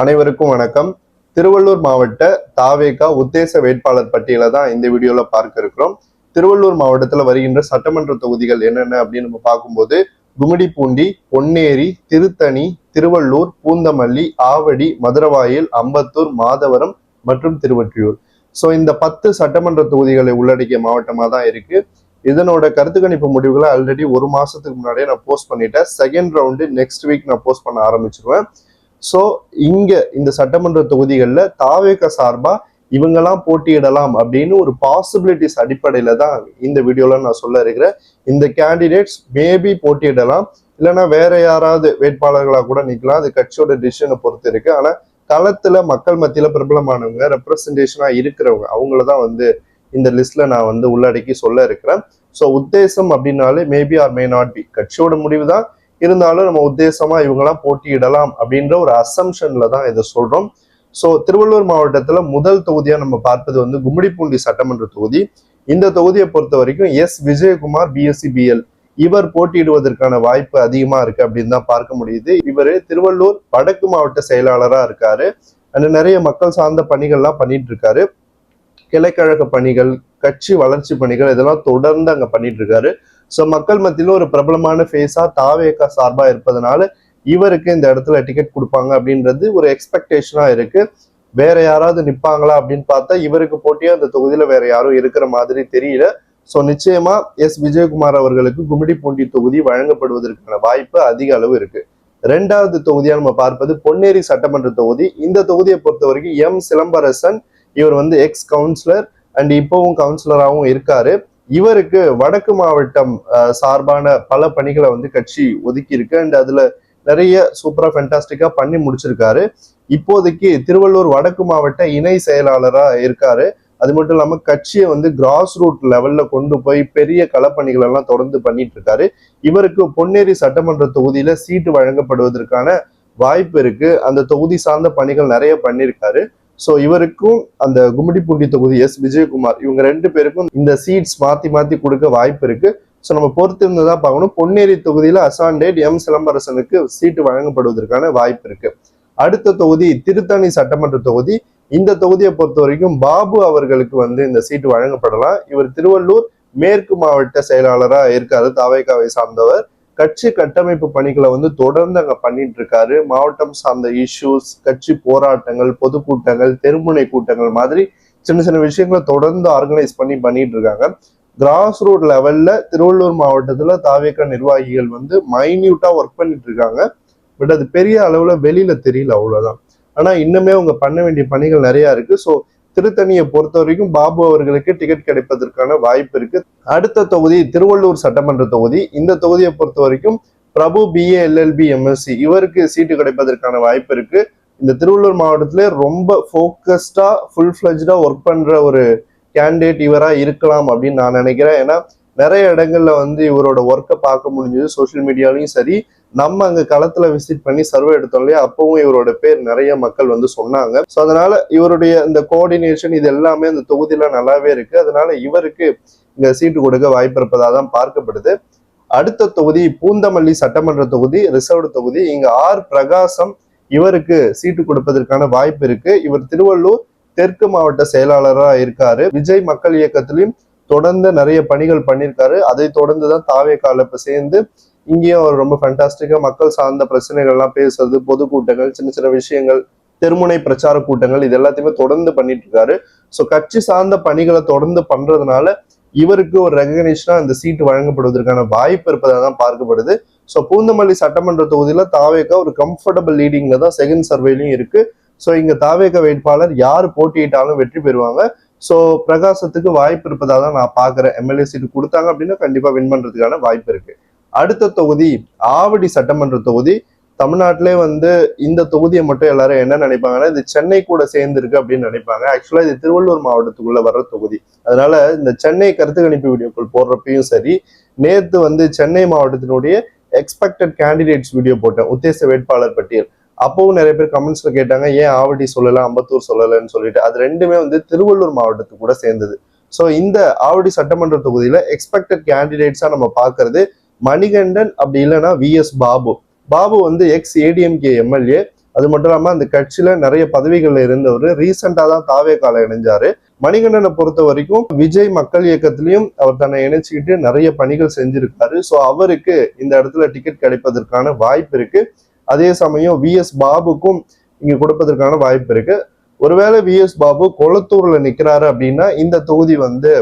அனைவருக்கும் வணக்கம். திருவள்ளூர் மாவட்ட தாவேகா உத்தேச வேட்பாளர் பட்டியலை தான் இந்த வீடியோல பார்க்க இருக்கிறோம். திருவள்ளூர் மாவட்டத்துல வருகின்ற சட்டமன்ற தொகுதிகள் என்னென்ன அப்படின்னு நம்ம பார்க்கும்போது கும்மிடிப்பூண்டி பொன்னேரி திருத்தணி திருவள்ளூர் பூந்தமல்லி ஆவடி மதுரவாயில் அம்பத்தூர் மாதவரம் மற்றும் திருவற்றியூர். ஸோ இந்த பத்து சட்டமன்ற தொகுதிகளை உள்ளடக்கிய மாவட்டமா தான் இருக்கு. இதனோட கருத்து கணிப்பு முடிவுகளை ஆல்ரெடி ஒரு மாசத்துக்கு முன்னாடியே நான் போஸ்ட் பண்ணிட்டேன். செகண்ட் ரவுண்டு நெக்ஸ்ட் வீக் நான் போஸ்ட் பண்ண ஆரம்பிச்சிருவேன். ஸோ இங்கே இந்த சட்டமன்ற தொகுதிகளில் தாவேக சார்பாக இவங்கெல்லாம் போட்டியிடலாம் அப்படின்னு ஒரு பாசிபிலிட்டிஸ் அடிப்படையில் தான் இந்த வீடியோவில் நான் சொல்ல இருக்கிறேன். இந்த கேண்டிடேட்ஸ் மேபி போட்டியிடலாம். இல்லைன்னா வேற யாராவது வேட்பாளர்களாக கூட நிற்கலாம் அது கட்சியோட டிசிஷனை பொறுத்து இருக்கு. ஆனால் களத்தில் மக்கள் மத்தியில் பிரபலமானவங்க ரெப்ரசன்டேஷனாக இருக்கிறவங்க அவங்கள தான் வந்து இந்த லிஸ்ட்ல நான் வந்து உள்ளடக்கி சொல்ல இருக்கிறேன். ஸோ உத்தேசம் அப்படின்னாலே maybe or may not be கட்சியோட முடிவு தான் இருந்தாலும் நம்ம உத்தேசமா இவங்கெல்லாம் போட்டியிடலாம் அப்படின்ற ஒரு அசம்ஷன்ல தான் இதை சொல்றோம். ஸோ திருவள்ளூர் மாவட்டத்துல முதல் தொகுதியா நம்ம பார்ப்பது வந்து கும்மிடிப்பூண்டி சட்டமன்ற தொகுதி. இந்த தொகுதியை பொறுத்த வரைக்கும் எஸ். விஜயகுமார் பிஎஸ்சி பிஎல் இவர் போட்டியிடுவதற்கான வாய்ப்பு அதிகமா இருக்கு அப்படின்னு தான் பார்க்க முடியுது. இவர் திருவள்ளூர் வடக்கு மாவட்ட செயலாளராக இருக்காரு. அண்ட் நிறைய மக்கள் சார்ந்த பணிகள்லாம் பண்ணிட்டு இருக்காரு கிளைக்கழக பணிகள் கட்சி வளர்ச்சி பணிகள் இதெல்லாம் தொடர்ந்து அங்க பண்ணிட்டு இருக்காரு ஸோ மக்கள் மத்தியில் ஒரு பிரபலமான ஃபேஸா தாவேகா சார்பா இருப்பதனால இவருக்கு இந்த இடத்துல டிக்கெட் கொடுப்பாங்க அப்படின்றது ஒரு எக்ஸ்பெக்டேஷனா இருக்கு. வேற யாராவது நிற்பாங்களா அப்படின்னு பார்த்தா இவருக்கு போட்டியா அந்த தொகுதியில வேற யாரும் இருக்கிற மாதிரி தெரியல. ஸோ நிச்சயமா எஸ் விஜயகுமார் அவர்களுக்கு கும்மிடிப்பூண்டி தொகுதி வழங்கப்படுவதற்கான வாய்ப்பு அதிக அளவு இருக்கு. ரெண்டாவது தொகுதியா நம்ம பார்ப்பது பொன்னேரி சட்டமன்ற தொகுதி. இந்த தொகுதியை பொறுத்த வரைக்கும் எம் சிலம்பரசன் இவர் வந்து எக்ஸ் கவுன்சிலர் அண்ட் இப்பவும் கவுன்சிலராகவும் இருக்காரு. இவருக்கு வடக்கு மாவட்டம் சார்பான பல பணிகளை வந்து கட்சி ஒதுக்கி இருக்கு அண்ட் அதுல நிறைய சூப்பரா ஃபென்டாஸ்டிக்கா பண்ணி முடிச்சிருக்காரு. இப்போதைக்கு திருவள்ளூர் வடக்கு மாவட்ட இணை செயலாளரா இருக்காரு. அது மட்டும் இல்லாம கட்சியை வந்து கிராஸ் ரூட் லெவல்ல கொண்டு போய் பெரிய களப்பணிகள் எல்லாம் தொடர்ந்து பண்ணிட்டு இருக்காரு இவருக்கு பொன்னேரி சட்டமன்ற தொகுதியில சீட்டு வழங்கப்படுவதற்கான வாய்ப்பு இருக்கு. அந்த தொகுதி சார்ந்த பணிகள் நிறைய பண்ணியிருக்காரு ஸோ இவருக்கும் அந்த கும்மிடிப்பூண்டி தொகுதி எஸ் விஜயகுமார் இவங்க ரெண்டு பேருக்கும் இந்த சீட்ஸ் மாத்தி மாத்தி கொடுக்க வாய்ப்பு இருக்கு. ஸோ நம்ம பொறுத்து இருந்து தான் பார்க்கணும். பொன்னேரி தொகுதியில் அசாண்டேட் எம் சிலம்பரசனுக்கு சீட்டு வழங்கப்படுவதற்கான வாய்ப்பு இருக்கு. அடுத்த தொகுதி திருத்தணி சட்டமன்ற தொகுதி. இந்த தொகுதியை பொறுத்த வரைக்கும் பாபு அவர்களுக்கு வந்து இந்த சீட்டு வழங்கப்படலாம். இவர் திருவள்ளூர் மேற்கு மாவட்ட செயலாளராக இருக்காரு. தாவைக்காவை சார்ந்தவர். கட்சி கட்டமைப்பு பணிகளை வந்து தொடர்ந்து அங்க பண்ணிட்டு இருக்காரு. மாவட்டம் சார்ந்த இஷ்யூஸ் கட்சி போராட்டங்கள் பொதுக்கூட்டங்கள் தெருமுனை கூட்டங்கள் மாதிரி சின்ன சின்ன விஷயங்களை தொடர்ந்து ஆர்கனைஸ் பண்ணி பண்ணிட்டு இருக்காங்க. கிராஸ் ரூட் லெவல்ல திருவள்ளூர் மாவட்டத்துல தாவேக்கா நிர்வாகிகள் வந்து மைன்யூட்டா ஒர்க் பண்ணிட்டு இருக்காங்க. பட் அது பெரிய அளவுல வெளியில தெரியல அவ்வளவுதான். ஆனா இன்னுமே அவங்க பண்ண வேண்டிய பணிகள் நிறைய இருக்கு. ஸோ திருத்தணியை பொறுத்த வரைக்கும் பாபு அவர்களுக்கு டிக்கெட் கிடைப்பதற்கான வாய்ப்பு இருக்கு. அடுத்த தொகுதி திருவள்ளூர் சட்டமன்ற தொகுதி. இந்த தொகுதியை பொறுத்த வரைக்கும் பிரபு பிஏ எல்எல்பி எம்எஸ்சி இவருக்கு சீட்டு கிடைப்பதற்கான வாய்ப்பு இருக்கு. இந்த திருவள்ளூர் மாவட்டத்திலே ரொம்ப ஃபோக்கஸ்டா ஃபுல் ஃபிளஜ்டா ஒர்க் பண்ற ஒரு கேண்டிடேட் இவரா இருக்கலாம் அப்படின்னு நான் நினைக்கிறேன். ஏன்னா நிறைய இடங்கள்ல வந்து இவரோட ஒர்க்கை பார்க்க முடிஞ்சது. சோஷியல் மீடியாலையும் சரி நம்ம அங்க களத்துல விசிட் பண்ணி சர்வே எடுத்தோம் இல்லையா? அப்பவும் இவரோட பேர் நிறைய மக்கள் வந்து சொன்னாங்க. ஸோ அதனால இவருடைய இந்த கோஆர்டினேஷன் இது எல்லாமே அந்த தொகுதியில நல்லாவே இருக்கு. அதனால இவருக்கு இங்க சீட்டு கொடுக்க வாய்ப்பு இருப்பதாக தான் பார்க்கப்படுது. அடுத்த தொகுதி பூந்தமல்லி சட்டமன்ற தொகுதி ரிசர்வ்டு தொகுதி. இங்க ஆர் பிரகாசம் இவருக்கு சீட்டு கொடுப்பதற்கான வாய்ப்பு இருக்கு. இவர் திருவள்ளூர் தெற்கு மாவட்ட செயலாளராக இருக்காரு. விஜய் மக்கள் இயக்கத்திலையும் தொடர்ந்து நிறைய பணிகள் பண்ணியிருக்காரு. அதை தொடர்ந்து தான் தாவே காலப்ப சேர்ந்து இங்கேயும் அவர் ரொம்ப ஃபண்டாஸ்டிக்காக மக்கள் சார்ந்த பிரச்சனைகள்லாம் பேசுறது பொதுக்கூட்டங்கள் சின்ன சின்ன விஷயங்கள் தெருமுனை பிரச்சார கூட்டங்கள் இது எல்லாத்தையுமே தொடர்ந்து பண்ணிட்டு இருக்காரு. ஸோ கட்சி சார்ந்த பணிகளை தொடர்ந்து பண்றதுனால இவருக்கு ஒரு ரெகக்னிஷனா இந்த சீட்டு வழங்கப்படுவதற்கான வாய்ப்பு இருப்பதாக தான் பார்க்கப்படுது. ஸோ பூந்தமல்லி சட்டமன்ற தொகுதியில தாவேக்கா ஒரு கம்ஃபர்டபுள் லீடிங்ல தான் செகண்ட் சர்வேலையும் இருக்கு. ஸோ இங்க தாவேக்கா வேட்பாளர் யார் போட்டியிட்டாலும் வெற்றி பெறுவாங்க. ஸோ பிரகாசத்துக்கு வாய்ப்பு இருப்பதாக தான் நான் பார்க்குறேன். எம்எல்ஏ சீட்டு கொடுத்தாங்க அப்படின்னா கண்டிப்பாக வின் பண்ணுறதுக்கான வாய்ப்பு இருக்குது அடுத்த தொகுதி ஆவடி சட்டமன்ற தொகுதி. தமிழ்நாட்டிலே வந்து இந்த தொகுதியை மட்டும் எல்லாரும் என்ன நினைப்பாங்கன்னா இது சென்னை கூட சேர்ந்துருக்கு அப்படின்னு நினைப்பாங்க. ஆக்சுவலா இது திருவள்ளூர் மாவட்டத்துக்குள்ள வர்ற தொகுதி. அதனால இந்த சென்னை கருத்து கணிப்பு வீடியோக்கள் போடுறப்பையும் சரி நேத்து வந்து சென்னை மாவட்டத்தினுடைய எக்ஸ்பெக்டட் கேண்டிடேட்ஸ் வீடியோ போட்டேன். உத்தேச வேட்பாளர் பட்டியல். அப்பவும் நிறைய பேர் கமெண்ட்ஸ்ல கேட்டாங்க ஏன் ஆவடி சொல்லலை அம்பத்தூர் சொல்லலன்னு சொல்லிட்டு? அது ரெண்டுமே வந்து திருவள்ளூர் மாவட்டத்துக்கு கூட சேர்ந்தது. ஸோ இந்த ஆவடி சட்டமன்ற தொகுதியில எக்ஸ்பெக்டட் கேண்டிடேட்ஸா நம்ம பாக்குறது மணிகண்டன் அப்படி இல்லைன்னா வி எஸ் பாபு. பாபு வந்து எக்ஸ் ஏடிஎம்கே எம்எல்ஏ அது மட்டும் இல்லாமல் அந்த கட்சியில நிறைய பதவிகள்ல இருந்தவர். ரீசெண்டாக தான் தாவே கால இணைஞ்சாரு. மணிகண்டனை பொறுத்த வரைக்கும் விஜய் மக்கள் இயக்கத்திலையும் அவர் தன்னை இணைச்சிக்கிட்டு நிறைய பணிகள் செஞ்சிருக்காரு. ஸோ அவருக்கு இந்த இடத்துல டிக்கெட் கிடைப்பதற்கான வாய்ப்பு இருக்கு. அதே சமயம் வி எஸ் பாபுக்கும் இங்க கொடுப்பதற்கான வாய்ப்பு இருக்கு. ஒருவேளை வி எஸ் பாபு கொளத்தூர்ல நிக்கிறாரு அப்படின்னா இந்த தொகுதி வந்து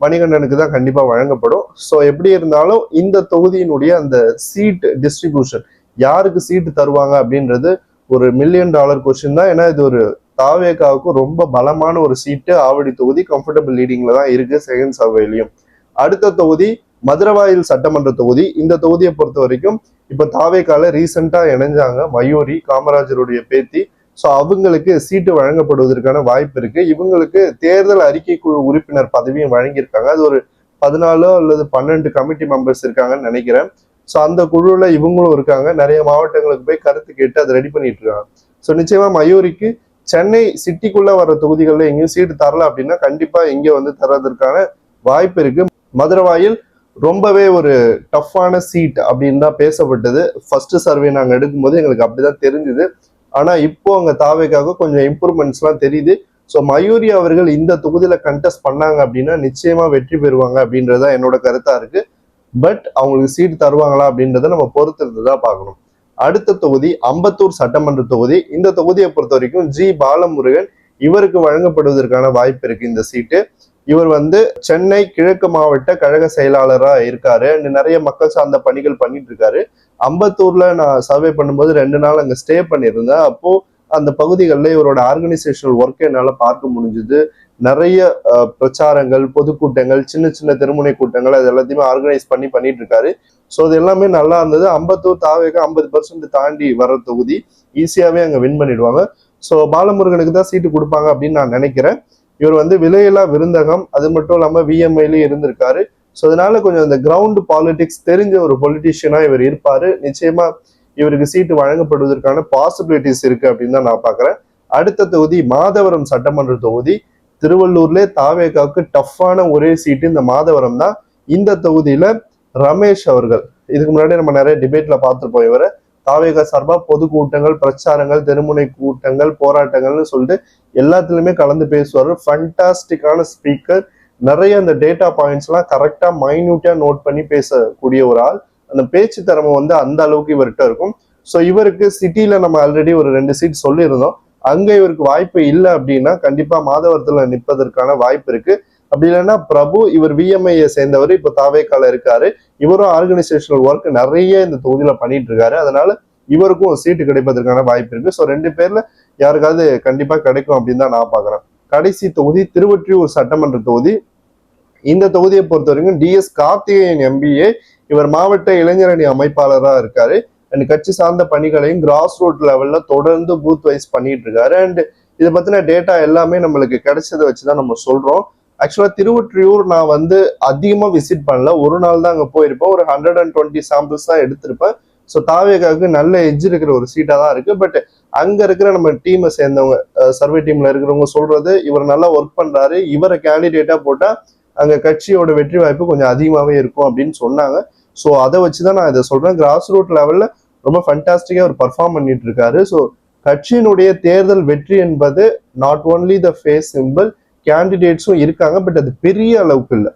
மணிகண்டனுக்கு தான் கண்டிப்பாக வழங்கப்படும். ஸோ எப்படி இருந்தாலும் இந்த தொகுதியினுடைய அந்த சீட் டிஸ்ட்ரிபியூஷன் யாருக்கு சீட்டு தருவாங்க அப்படின்றது ஒரு மில்லியன் டாலர் கொஸ்டின் தான். ஏன்னா இது ஒரு தாவேகாவுக்கு ரொம்ப பலமான ஒரு சீட்டு ஆவடி தொகுதி கம்ஃபர்டபுள் லீடிங்ல தான் இருக்கு செகண்ட் சர்வேலையும் அடுத்த தொகுதி மதுரவாயில் சட்டமன்ற தொகுதி. இந்த தொகுதியை பொறுத்த வரைக்கும் இப்போ தாவேக்கால ரீசெண்டாக இணைஞ்சாங்க மயூரி காமராஜருடைய பேத்தி ஸோ அவங்களுக்கு சீட்டு வழங்கப்படுவதற்கான வாய்ப்பு இருக்கு. இவங்களுக்கு தேர்தல் அறிக்கை குழு உறுப்பினர் பதவியும் வழங்கியிருக்காங்க. அது ஒரு பதினாலோ அல்லது பன்னெண்டு கமிட்டி மெம்பர்ஸ் இருக்காங்கன்னு நினைக்கிறேன். ஸோ அந்த குழுவில் இவங்களும் இருக்காங்க. நிறைய மாவட்டங்களுக்கு போய் கருத்து கேட்டு அதை ரெடி பண்ணிட்டு இருக்காங்க. ஸோ நிச்சயமா மயூரிக்கு சென்னை சிட்டிக்குள்ள வர தொகுதிகளில் எங்கேயும் சீட்டு தரல அப்படின்னா கண்டிப்பா இங்க வந்து தர்றதற்கான வாய்ப்பு இருக்கு. மதுரவாயில் ரொம்பவே ஒரு டஃப்பான சீட் அப்படின்னு தான் பேசப்பட்டது. ஃபர்ஸ்ட் சர்வே நாங்கள் எடுக்கும்போது எங்களுக்கு அப்படிதான் தெரிஞ்சுது. ஆனா இப்போ அங்க தாவேக்காக கொஞ்சம் இம்ப்ரூவ்மெண்ட்ஸ்லாம் தெரியுது. ஸோ மயூரி அவர்கள் இந்த தொகுதியில கண்டெஸ்ட் பண்ணாங்க அப்படின்னா நிச்சயமா வெற்றி பெறுவாங்க அப்படின்றதா என்னோட கருத்தா இருக்கு. பட் அவங்களுக்கு சீட் தருவாங்களா அப்படின்றத நம்ம பொறுத்திருந்து தான் பார்க்கணும். அடுத்த தொகுதி அம்பத்தூர் சட்டமன்ற தொகுதி. இந்த தொகுதியை பொறுத்த வரைக்கும் ஜி பாலமுருகன் இவருக்கு வழங்கப்படுவதற்கான வாய்ப்பு இருக்கு இந்த சீட்டு இவர் வந்து சென்னை கிழக்கு மாவட்ட கழக செயலாளரா இருக்காரு. அண்ட் நிறைய மக்கள் சார்ந்த பணிகள் பண்ணிட்டு இருக்காரு. அம்பத்தூர்ல நான் சர்வே பண்ணும்போது ரெண்டு நாள் அங்க ஸ்டே பண்ணியிருந்தேன். அப்போ அந்த பகுதிகளில் இவரோட ஆர்கனைசேஷனல் ஒர்க்கை என்னால் பார்க்க முடிஞ்சுது. நிறைய பிரச்சாரங்கள் பொதுக்கூட்டங்கள் சின்ன சின்ன திருமுனை கூட்டங்கள் அது எல்லாத்தையுமே ஆர்கனைஸ் பண்ணி பண்ணிட்டு இருக்காரு. ஸோ அது எல்லாமே நல்லா இருந்தது. அம்பத்தூர் தாவேக ஐம்பது பர்சன்ட் தாண்டி வர தொகுதி ஈஸியாகவே அங்கே வின் பண்ணிடுவாங்க. ஸோ பாலமுருகனுக்கு தான் சீட்டு கொடுப்பாங்க அப்படின்னு நான் நினைக்கிறேன். இவர் வந்து விலையில்லா விருந்தகம் அது மட்டும் இல்லாம விஎம்ஐலையும் இருந்திருக்காரு. ஸோ அதனால கொஞ்சம் இந்த கிரவுண்ட் பாலிடிக்ஸ் தெரிஞ்ச ஒரு பொலிட்டிஷியனா இவர் இருப்பாரு. நிச்சயமா இவருக்கு சீட்டு வழங்கப்படுவதற்கான பாசிபிலிட்டிஸ் இருக்கு அப்படின்னு தான் நான் பாக்குறேன். அடுத்த தொகுதி மாதவரம் சட்டமன்ற தொகுதி. திருவள்ளூர்ல தாவேகாவுக்கு டஃப்பான ஒரே சீட்டு இந்த மாதவரம் தான். இந்த தொகுதியில ரமேஷ் அவர்கள் இதுக்கு முன்னாடி நம்ம நிறைய டிபேட்ல பார்த்துருப்போம் இவரை. தாவேகா சார்பாக பொதுக்கூட்டங்கள் பிரச்சாரங்கள் தெருமுனை கூட்டங்கள் போராட்டங்கள்னு சொல்லிட்டு எல்லாத்துலேயுமே கலந்து பேசுவார். ஃபண்டாஸ்டிக்கான ஸ்பீக்கர் நிறைய அந்த டேட்டா பாயிண்ட்ஸ்லாம் கரெக்டாக மைன்யூட்டாக நோட் பண்ணி பேசக்கூடிய ஒரு ஆள். அந்த பேச்சு திறமை வந்து அந்த அளவுக்கு இவர்கிட்ட இருக்கும். ஸோ இவருக்கு சிட்டியில் நம்ம ஆல்ரெடி ஒரு ரெண்டு சீட் சொல்லியிருந்தோம். அங்கே இவருக்கு வாய்ப்பு இல்லை அப்படின்னா கண்டிப்பாக மாதவரத்தில் நிற்பதற்கான வாய்ப்பு இருக்குது அப்படி இல்லைன்னா பிரபு இவர் விஎம்ஐயை சேர்ந்தவர் இப்போ தாவேக்கால இருக்காரு. இவரும் ஆர்கனைசேஷனல் ஒர்க் நிறைய இந்த தொகுதியில் பண்ணிட்டு இருக்காரு. அதனால இவருக்கும் சீட்டு கிடைப்பதற்கான வாய்ப்பு இருக்கு. ஸோ ரெண்டு பேர்ல யாருக்காவது கண்டிப்பா கிடைக்கும் அப்படின்னு தான் நான் பார்க்குறேன் கடைசி தொகுதி திருவொற்றியூர் சட்டமன்ற தொகுதி. இந்த தொகுதியை பொறுத்த வரைக்கும் டிஎஸ் கார்த்திகேயன் எம்பிஏ இவர் மாவட்ட இளைஞரணி அமைப்பாளராக இருக்காரு. அண்ட் கட்சி சார்ந்த பணிகளையும் கிராஸ் ரூட் லெவல்ல தொடர்ந்து பூத் வைஸ் பண்ணிட்டு இருக்காரு. அண்ட் இதை பத்தின டேட்டா எல்லாமே நம்மளுக்கு கிடைச்சதை வச்சுதான் நம்ம சொல்றோம். ஆக்சுவலா திருவொற்றியூர் நான் வந்து அதிகமா விசிட் பண்ணல. ஒரு நாள் தான் அங்க போயிருப்பேன். ஒரு ஹண்ட்ரட் அண்ட் டுவெண்ட்டி சாம்பிள்ஸ் தான் எடுத்திருப்பேன். ஸோ தாவேகாவுக்கு நல்ல எஜ் இருக்கிற ஒரு சீட்டா தான் இருக்கு. பட் அங்க இருக்கிற நம்ம டீமை சேர்ந்தவங்க சர்வே டீம்ல இருக்கிறவங்க சொல்றது இவர் நல்லா ஒர்க் பண்றாரு இவரை கேண்டிடேட்டா போட்டா அங்க கட்சியோட வெற்றி வாய்ப்பு கொஞ்சம் அதிகமாவே இருக்கும் அப்படின்னு சொன்னாங்க. ஸோ அதை வச்சுதான் நான் இதை சொல்றேன். கிராஸ் ரூட் லெவல்ல ரொம்ப ஃபண்டாஸ்டிக்கா அவர் பர்ஃபார்ம் பண்ணிட்டு இருக்காரு. ஸோ கட்சியினுடைய தேர்தல் வெற்றி என்பது not only the face simple கேண்டிடேட்ஸும் இருக்காங்க பட் அது பெரிய அளவுக்கு இல்லை.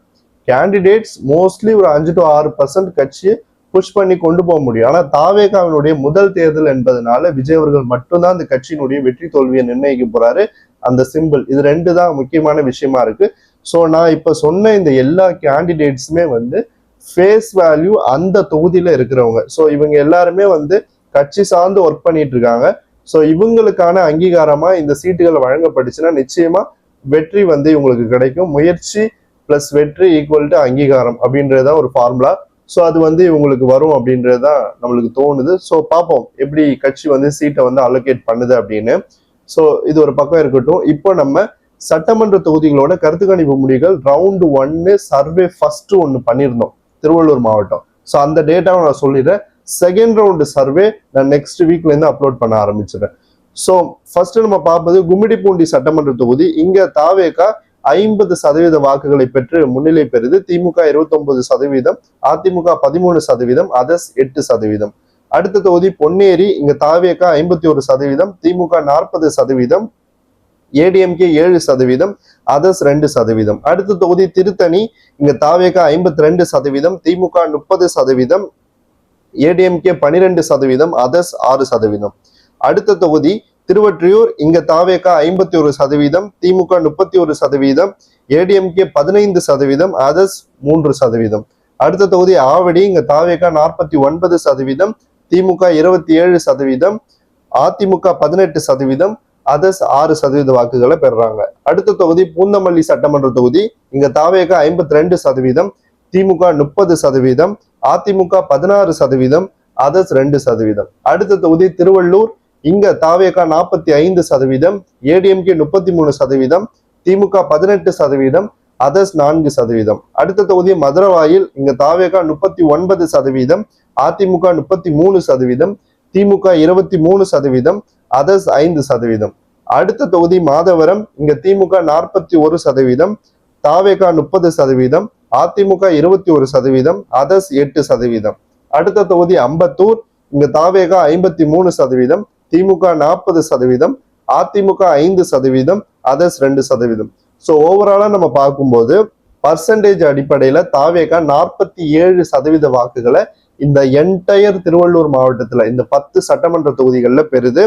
கேண்டிடேட்ஸ் மோஸ்ட்லி ஒரு அஞ்சு டு ஆறு பர்சன்ட் கட்சியை புஷ் பண்ணி கொண்டு போக முடியும். ஆனா தாவேகாவினுடைய முதல் தேர்தல் என்பதனால விஜய் அவர்கள் மட்டும்தான் அந்த கட்சியினுடைய வெற்றி தோல்வியை நிர்ணயிக்க போறாரு. அந்த சிம்பிள் இது ரெண்டு தான் முக்கியமான விஷயமா இருக்கு. ஸோ நான் இப்ப சொன்ன இந்த எல்லா கேண்டிடேட்ஸுமே வந்து ஃபேஸ் வேல்யூ அந்த தொகுதியில இருக்கிறவங்க. ஸோ இவங்க எல்லாருமே வந்து கட்சி சார்ந்து ஒர்க் பண்ணிட்டு இருக்காங்க. ஸோ இவங்களுக்கான அங்கீகாரமா இந்த சீட்டுகள் வழங்கப்பட்டுச்சுன்னா நிச்சயமா வெற்றி வந்து இவங்களுக்கு கிடைக்கும். முயற்சி பிளஸ் வெற்றி ஈக்குவல் டு அங்கீகாரம் அப்படின்றத ஒரு ஃபார்முலா ஸோ அது வந்து இவங்களுக்கு வரும் அப்படின்றது தான் நம்மளுக்கு தோணுது. ஸோ பார்ப்போம் எப்படி கட்சி வந்து சீட்டை வந்து அலோகேட் பண்ணுது அப்படின்னு. ஸோ இது ஒரு பக்கம் இருக்கட்டும். இப்போ நம்ம சட்டமன்ற தொகுதிகளோட கருத்து கணிப்பு முடிவுகள் ரவுண்டு ஒன்னு சர்வே ஃபர்ஸ்ட் ஒன்று பண்ணியிருந்தோம். திருவள்ளூர் மாவட்டம். ஸோ அந்த டேட்டாவை நான் சொல்லிடுறேன். செகண்ட் ரவுண்டு சர்வே நான் நெக்ஸ்ட் வீக்லேருந்து அப்லோட் பண்ண ஆரம்பிச்சிடுறேன். ஸோ ஃபர்ஸ்ட் நம்ம பார்ப்பது கும்மிடிப்பூண்டி சட்டமன்ற தொகுதி. இங்கே தாவேகா ஐம்பது சதவீத வாக்குகளை பெற்று முன்னிலை பெறுது. திமுக 29 சதவீதம் அதிமுக பதிமூணு சதவீதம் அதர்ஸ் எட்டு சதவீதம். அடுத்த தொகுதி பொன்னேரி இங்க தாவேகா ஐம்பத்தி ஒரு சதவீதம் திமுக நாற்பது சதவீதம் ஏடிஎம்கே ஏழு சதவீதம் அதர்ஸ் ரெண்டு சதவீதம். அடுத்த தொகுதி திருத்தணி இங்க தாவேகா ஐம்பத்தி ரெண்டு சதவீதம் திமுக முப்பது சதவீதம் ஏடிஎம்கே பனிரெண்டு சதவீதம் அதர்ஸ் ஆறு சதவீதம். அடுத்த தொகுதி திருவற்றியூர் இங்க தாவேக்கா ஐம்பத்தி ஒரு சதவீதம் திமுக முப்பத்தி ஒரு சதவீதம் ஏடிஎம்கே பதினைந்து சதவீதம் அதர்ஸ் மூன்று சதவீதம். அடுத்த தொகுதி ஆவடி இங்க தாவேக்கா நாற்பத்தி ஒன்பது சதவீதம் திமுக இருபத்தி ஏழு சதவீதம் அதிமுக பதினெட்டு சதவீதம் அதர்ஸ் ஆறு சதவீத வாக்குகளை பெறுறாங்க அடுத்த தொகுதி பூந்தமல்லி சட்டமன்ற தொகுதி இங்க தாவேகா ஐம்பத்தி ரெண்டு சதவீதம் திமுக முப்பது சதவீதம் அதிமுக பதினாறு சதவீதம் அதர்ஸ் ரெண்டு சதவீதம். அடுத்த தொகுதி திருவள்ளூர் இங்க தாவேகா நாற்பத்தி ஐந்து சதவீதம் ஏடிஎம்கே முப்பத்தி மூணு சதவீதம் திமுக பதினெட்டு சதவீதம் அதர்ஸ் நான்கு சதவீதம். அடுத்த தொகுதி மதுரவாயில் இங்க தாவேகா முப்பத்தி ஒன்பது சதவீதம் அதிமுக முப்பத்தி மூணு சதவீதம் திமுக இருபத்தி மூணு சதவீதம் அதர்ஸ் ஐந்து சதவீதம். அடுத்த தொகுதி மாதவரம் இங்க திமுக நாற்பத்தி ஒரு சதவீதம் தாவேகா முப்பது சதவீதம் அதிமுக இருபத்தி ஒரு சதவீதம் அதர்ஸ் எட்டு சதவீதம். அடுத்த தொகுதி அம்பத்தூர் இங்க தாவேகா ஐம்பத்தி மூணு சதவீதம் திமுக நாற்பது சதவீதம் அதிமுக ஐந்து சதவீதம் அதர்ஸ் ரெண்டு சதவீதம். ஸோ ஓவராலா நம்ம பார்க்கும்போது பர்சன்டேஜ் அடிப்படையில தாவேகா நாற்பத்தி ஏழு சதவீத வாக்குகளை இந்த என்டையர் திருவள்ளூர் மாவட்டத்துல இந்த பத்து சட்டமன்ற தொகுதிகள்ல பெறுது.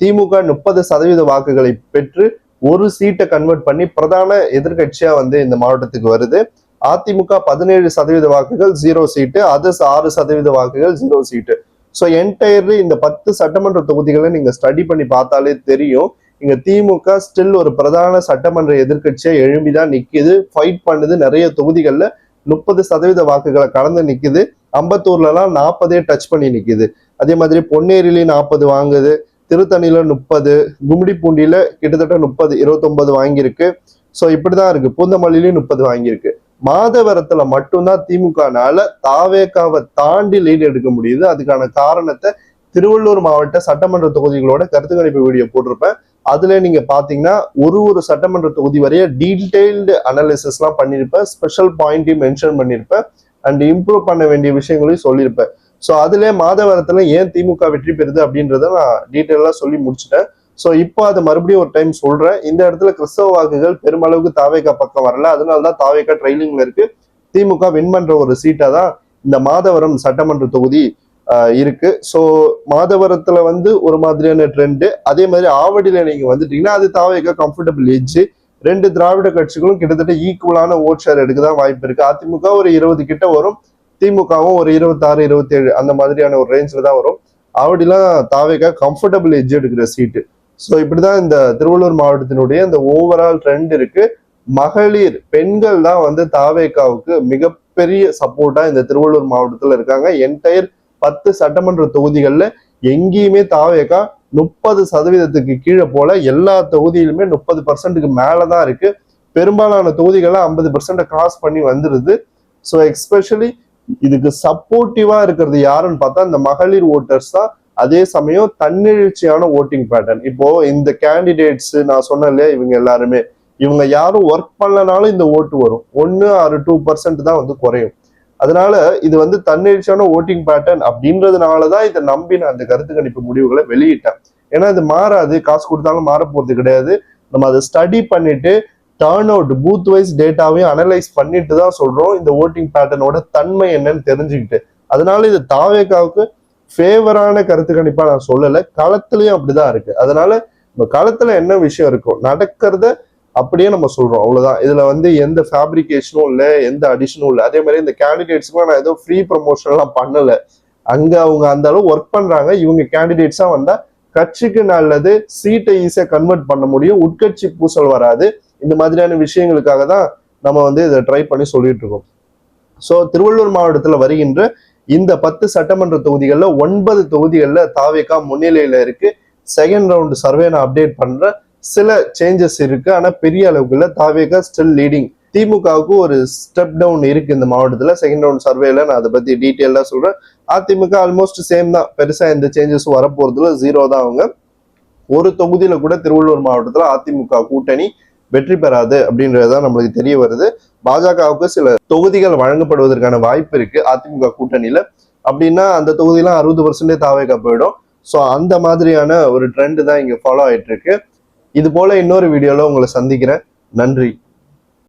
திமுக முப்பது சதவீத வாக்குகளை பெற்று ஒரு சீட்டை கன்வெர்ட் பண்ணி பிரதான எதிர்கட்சியா வந்து இந்த மாவட்டத்துக்கு வருது. அதிமுக பதினேழு சதவீத வாக்குகள் ஜீரோ சீட்டு அதர்ஸ் ஆறு சதவீத வாக்குகள் ஜீரோ சீட்டு ஸோ என்டையர்லி இந்த பத்து சட்டமன்ற தொகுதிகளை நீங்க ஸ்டடி பண்ணி பார்த்தாலே தெரியும். இங்க திமுக ஸ்டில் ஒரு பிரதான சட்டமன்ற எதிர்க்கட்சியா எழும்பிதான் நிக்குது. ஃபைட் பண்ணுது. நிறைய தொகுதிகளில் முப்பது சதவீத வாக்குகளை கலந்து நிக்குது. அம்பத்தூர்ல எல்லாம் நாற்பதே டச் பண்ணி நிக்குது. அதே மாதிரி பொன்னேரிலையும் நாற்பது வாங்குது. திருத்தணியில முப்பது. கும்மிடிப்பூண்டியில கிட்டத்தட்ட முப்பது இருபத்தொன்பது வாங்கியிருக்கு. ஸோ இப்படிதான் இருக்கு. பூந்தமல்லிலையும் முப்பது வாங்கியிருக்கு. மாதவரத்துல மட்டும்தான் திமுகனால தாவேக்காவை தாண்டி லீடு எடுக்க முடியுது. அதுக்கான காரணத்தை திருவள்ளூர் மாவட்ட சட்டமன்ற தொகுதிகளோட கருத்து கணிப்பு வீடியோ போட்டிருப்பேன். அதுல நீங்க பாத்தீங்கன்னா ஒரு ஒரு சட்டமன்ற தொகுதி வரைய டீடைல்டு அனாலிசிஸ் எல்லாம் பண்ணியிருப்பேன் ஸ்பெஷல் பாயிண்ட்டையும் மென்ஷன் பண்ணியிருப்பேன் அண்ட் இம்ப்ரூவ் பண்ண வேண்டிய விஷயங்களையும் சொல்லியிருப்பேன் ஸோ அதுல மாதவரத்துல ஏன் திமுக வெற்றி பெறுது அப்படின்றத நான் டீட்டெயிலாக சொல்லி முடிச்சுட்டேன். ஸோ இப்போ அதை மறுபடியும் ஒரு டைம் சொல்றேன். இந்த இடத்துல கிறிஸ்தவ வாக்குகள் பெருமளவுக்கு தாவேக்கா பக்கம் வரல. அதனால தான் தாவேக்கா ட்ரைனிங்ல இருக்கு. திமுக வின் பண்ற ஒரு சீட்டா தான் இந்த மாதவரம் சட்டமன்ற தொகுதி இருக்கு. ஸோ மாதவரத்துல வந்து ஒரு மாதிரியான ட்ரெண்டு அதே மாதிரி ஆவடியில நீங்க வந்துட்டீங்கன்னா அது தாவேக்கா கம்ஃபர்டபுள் ஏஜ் ரெண்டு திராவிட கட்சிகளும் கிட்டத்தட்ட ஈக்குவலான ஓட் ஷேர் எடுக்க தான் வாய்ப்பு இருக்கு. அதிமுக ஒரு இருபது கிட்ட வரும். திமுகவும் ஒரு இருபத்தாறு இருபத்தேழு அந்த மாதிரியான ஒரு ரேஞ்சில் தான் வரும். ஆவடிலாம் தாவேக்கா கம்ஃபர்டபுள் எஜ் எடுக்கிற சீட்டு ஸோ இப்படிதான் இந்த திருவள்ளூர் மாவட்டத்தினுடைய இந்த ஓவரால் ட்ரெண்ட் இருக்கு. மகளிர் பெண்கள் தான் வந்து தாவேக்காவுக்கு மிகப்பெரிய சப்போர்ட்டா இந்த திருவள்ளூர் மாவட்டத்தில் இருக்காங்க. என்டையர் பத்து சட்டமன்ற தொகுதிகளில் எங்கேயுமே தாவேக்கா முப்பது சதவீதத்துக்கு கீழே போல எல்லா தொகுதியிலுமே முப்பது பர்சன்ட்டுக்கு மேலதான் இருக்கு. பெரும்பாலான தொகுதிகளை ஐம்பது பர்சன்ட் கிராஸ் பண்ணி வந்துருது. ஸோ எக்ஸ்பெஷலி இதுக்கு சப்போர்ட்டிவா இருக்கிறது யாருன்னு பார்த்தா இந்த மகளிர் ஓட்டர்ஸ் தான் அதே சமயம் தன்னெழுச்சியான ஓட்டிங் பேட்டர்ன் இப்போ இந்த கேண்டிடேட்ஸ் நான் சொன்னேன் இவங்க எல்லாருமே. இவங்க யாரும் ஒர்க் பண்ணலனாலும் இந்த ஓட்டு வரும். ஒன்னு ஆறு டூ பர்சன்ட் தான் வந்து குறையும். அதனால இது வந்து தன்னெழுச்சியான ஓட்டிங் பேட்டர்ன் அப்படின்றதுனாலதான் இதை நம்பி நான் அந்த கருத்து கணிப்பு முடிவுகளை வெளியிட்டேன். ஏன்னா இது மாறாது. காசு கொடுத்தாலும் மாற போறது கிடையாது. நம்ம அதை ஸ்டடி பண்ணிட்டு டேர்ன் அவுட் பூத் வைஸ் டேட்டாவையும் அனலைஸ் பண்ணிட்டு தான் சொல்றோம். இந்த ஓட்டிங் பேட்டர்னோட தன்மை என்னன்னு தெரிஞ்சுக்கிட்டு. அதனால இது தாவேக்காவுக்கு ஃபேவரான கருத்து கணிப்பா நான் சொல்லலை. களத்துலயும் அப்படிதான் இருக்கு. அதனால நம்ம களத்துல என்ன விஷயம் இருக்கும் நடக்கிறத அப்படியே நம்ம சொல்றோம். அவ்வளவுதான். இதுல வந்து எந்த ஃபேப்ரிகேஷனும் இல்லை எந்த அடிஷனும் இல்லை. அதே மாதிரி இந்த கேண்டிடேட்ஸ்க்குலாம் நான் ஏதோ ஃப்ரீ ப்ரொமோஷன் எல்லாம் பண்ணல. அங்க அவங்க அந்த அளவு ஒர்க் பண்றாங்க. இவங்க கேண்டிடேட்ஸா வந்தா கட்சிக்கு நல்லது சீட்டை ஈஸியா கன்வெர்ட் பண்ண முடியும். உட்கட்சி பூசல் வராது. இந்த மாதிரியான விஷயங்களுக்காக தான் நம்ம வந்து இதை ட்ரை பண்ணி சொல்லிட்டு இருக்கோம். ஸோ திருவள்ளூர் மாவட்டத்தில் வருகின்ற இந்த பத்து சட்டமன்ற தொகுதிகளில் ஒன்பது தொகுதிகளில் தாவேக்கா முன்னிலையில இருக்கு. செகண்ட் ரவுண்ட் சர்வே நான் அப்டேட் பண்ற சில சேஞ்சஸ் இருக்கு. ஆனா பெரிய அளவுக்குள்ள தாவேக்கா ஸ்டில் லீடிங் திமுகவுக்கு ஒரு ஸ்டெப் டவுன் இருக்கு இந்த மாவட்டத்துல. செகண்ட் ரவுண்ட் சர்வேல நான் அதை பத்தி டீட்டெயிலா சொல்றேன். அதிமுக ஆல்மோஸ்ட் சேம் தான். பெருசா எந்த சேஞ்சஸும் வரப்போறதுல ஜீரோ தான் அவங்க. ஒரு தொகுதியில கூட திருவள்ளூர் மாவட்டத்துல அதிமுக கூட்டணி. வெற்றி பெறாது அப்படின்றதுதான் நம்மளுக்கு தெரிய வருது. பாஜகவுக்கு சில தொகுதிகள் வழங்கப்படுவதற்கான வாய்ப்பு இருக்கு அதிமுக கூட்டணியில. அப்படின்னா அந்த தொகுதியெல்லாம் அறுபது பர்சன்டே தாவேக்கா போயிடும். ஸோ அந்த மாதிரியான ஒரு ட்ரெண்டு தான் இங்க ஃபாலோ ஆயிட்டு இருக்கு. இது போல இன்னொரு வீடியோல உங்களை சந்திக்கிறேன். நன்றி.